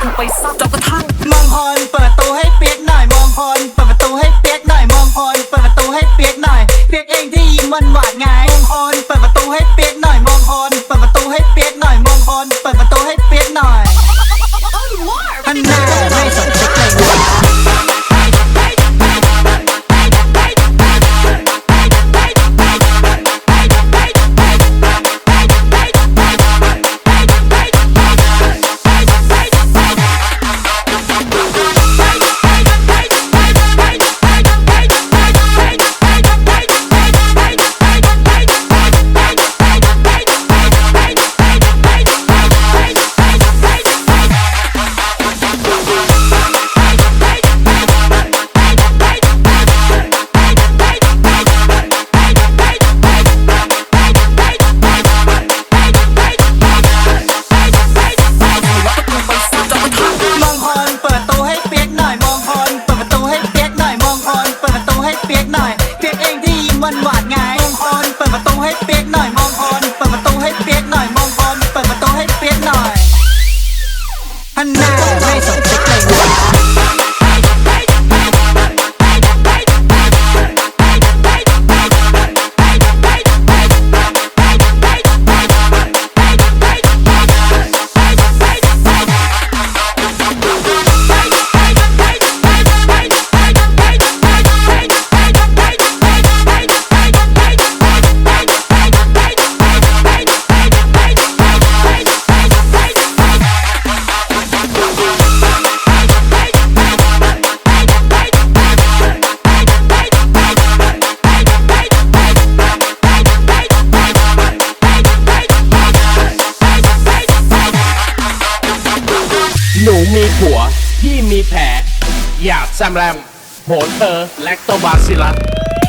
กูไปซับจอกระทั่งมังพรเปิดตัวให้เปียกหน้า แรมโผลเธอแลคโตบาซิลัส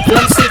ควรซี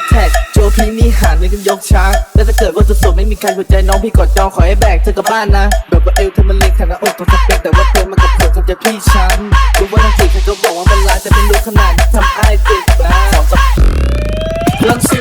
สแท็กโจพี่นี่หาดเลยกันยกช้างแล้วถ้าเกิดว่าสดๆไม่มีใครหัวใจน้องพี่กอดจองขอให้แบกเธอกลับบ้านนะ แบบว่าเอวเธอมันเล็กขนาดอกเธอจะเป็นแต่ว่าเธอมันกับเธอทำใจพี่ช้ำรู้ว่าทั้งสี่เธอก็บอกว่ามันลายแต่เป็นรู้ขนาดทำไอ้ายติดนะสองสามลังสิ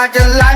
ากเ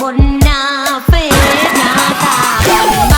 บนหน้าเฟซหน้าตาบน